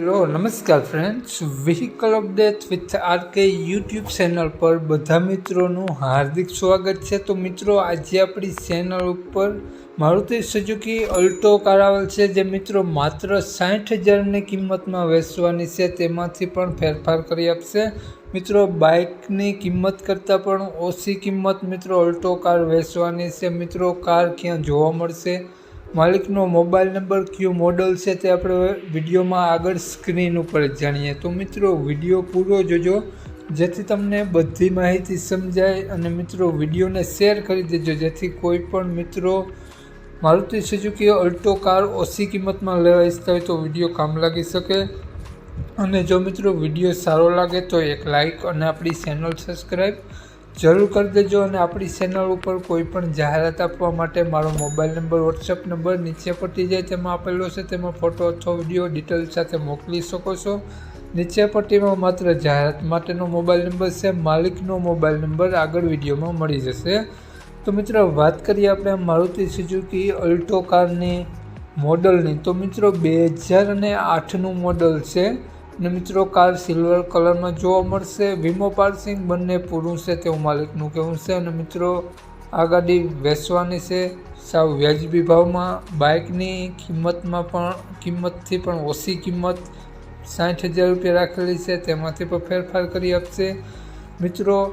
Hello નમસ્કાર friends vehicle update with RK YouTube channel પર બધા મિત્રોનું હાર્દિક સ્વાગત છે. તો મિત્રો, આજે આપણી ચેનલ ઉપર મારુતિ સુઝુકી અલ્ટો કાર આવેલ છે, જે મિત્રો માત્ર સાઠ હજારની કિંમતમાં વેચવાની છે. તેમાંથી પણ ફેરફાર કરી આપશે. મિત્રો બાઇકની કિંમત કરતાં પણ ઓછી કિંમત મિત્રો અલ્ટો કાર વેચવાની છે. મિત્રો કાર ક્યાં જોવા મળશે? માલિકનો મોબાઈલ નંબર કયો મોડલ છે તે આપણે વિડીયોમાં આગળ સ્ક્રીન ઉપર જાણીએ. તો મિત્રો, વીડિયો પૂરો જોજો, જેથી તમને બધી માહિતી સમજાય અને મિત્રો, વિડીયોને શેર કરી દેજો, જેથી કોઈ પણ મિત્રો મારુતિ સુઝુકી અલ્ટો કાર ઓછી કિંમતમાં લેવા ઈચ્છતા હોય તો વીડિયો કામ લાગી શકે. અને જો મિત્રો, વીડિયો સારો લાગે તો એક લાઈક અને આપણી ચેનલ સબસ્ક્રાઈબ જરૂર કરી દેજો અને આપણી ચેનલ ઉપર કોઈ પણ જાહેરાત આપવા માટે મારો મોબાઈલ નંબર વોટ્સએપ નંબર નીચે પટી જાય, તેમાં આપેલો છે. તેમાં ફોટો અથવા વીડિયો ડિટેલ સાથે મોકલી શકો છો. નીચે પટ્ટીમાં માત્ર જાહેરાત માટેનો મોબાઈલ નંબર છે. માલિકનો મોબાઈલ નંબર આગળ વિડીયોમાં મળી જશે. તો મિત્રો, વાત કરીએ આપણે મારુતિ સુઝુકી અલ્ટો કારની મોડલની તો મિત્રો, બે હજાર અને આઠનું મોડલ છે. અને મિત્રો કાર સિલ્વર કલરમાં જોવા મળશે. વીમો પાર્સિંગ બંને પૂરું છે તેવું માલિકનું કહેવું છે. અને મિત્રો, આ ગાડી વેચવાની છે. સાવ વ્યાજબી ભાવમાં. બાઇકની કિંમતમાં પણ, કિંમતથી પણ ઓછી કિંમત સાઠ હજાર રૂપિયા રાખેલી છે. તેમાંથી પણ ફેરફાર કરી આપશે. મિત્રો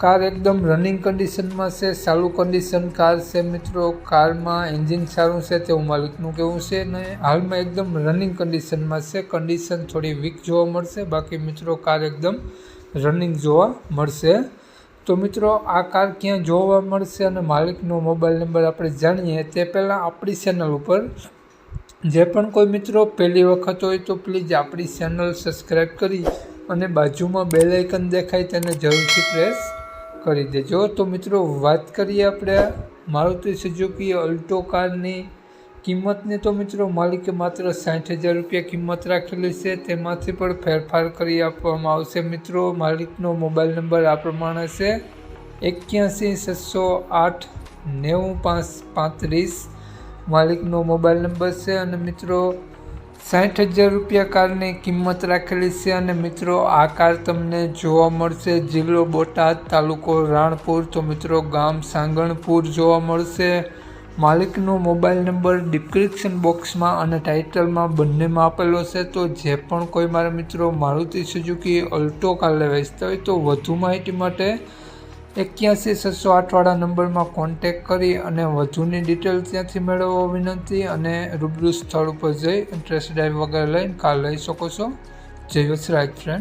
કાર એકદમ રનિંગ કન્ડિશનમાં છે સારું કન્ડિશન કાર છે મિત્રો. કારમાં એન્જિન સારું છે, તેવું માલિકનું કહેવું છે. ને હાલમાં એકદમ રનિંગ કન્ડિશનમાં છે. કન્ડિશન થોડી વીક જોવા મળશે. બાકી મિત્રો કાર એકદમ રનિંગ જોવા મળશે. તો મિત્રો, આ કાર ક્યાં જોવા મળશે અને માલિકનો મોબાઈલ નંબર આપણે જાણીએ, તે પહેલાં આપણી ચેનલ ઉપર. જે પણ કોઈ મિત્રો પહેલી વખત હોય તો પ્લીઝ આપણી ચેનલ સબસ્ક્રાઈબ કરી અને બાજુમાં બેલ આઇકન દેખાય, તેને જરૂરથી પ્રેસ કરી દેજો. તો મિત્રો, વાત કરીએ આપણે મારુતિ સુઝુકી અલ્ટો કારની કિંમતની. તો મિત્રો, માલિકે માત્ર સાઠ હજાર રૂપિયા કિંમત રાખેલી છે. તેમાંથી પણ ફેરફાર કરી આપવામાં આવશે. મિત્રો, માલિકનો મોબાઈલ નંબર આ પ્રમાણે છે. એક્યાસી, છસો આઠ, નેવું, પાંચ, પાંત્રીસ માલિકનો મોબાઈલ નંબર છે. અને મિત્રો સાઠ હજાર રૂપિયા કારની કિંમત રાખેલી છે અને મિત્રો, આ કાર તમને જોવા મળશે. જિલ્લો બોટાદ તાલુકો રાણપુર. તો મિત્રો, ગામ સાંગણપુર જોવા મળશે. માલિકનો મોબાઈલ નંબર ડિસ્ક્રિપ્શન બોક્સમાં અને ટાઇટલમાં બંનેમાં આપેલો છે. તો જે પણ કોઈ મારા મિત્રો, મારુતિ સુઝુકી, અલ્ટો કાર લેવા ઈચ્છતા હોય તો વધુ માહિતી માટે એક્યાસી, છસો આઠવાળા નંબરમાં કોન્ટેક કરી અને વધુની ડિટેલ ત્યાંથી મેળવવા વિનંતી અને રૂબરૂ સ્થળ ઉપર જઈ ઇન્ટરેસ્ટ ડ્રાઈવ વગેરે લઈને કાર લઈ શકો છો. જય વસરાજ ફ્રેન્ડ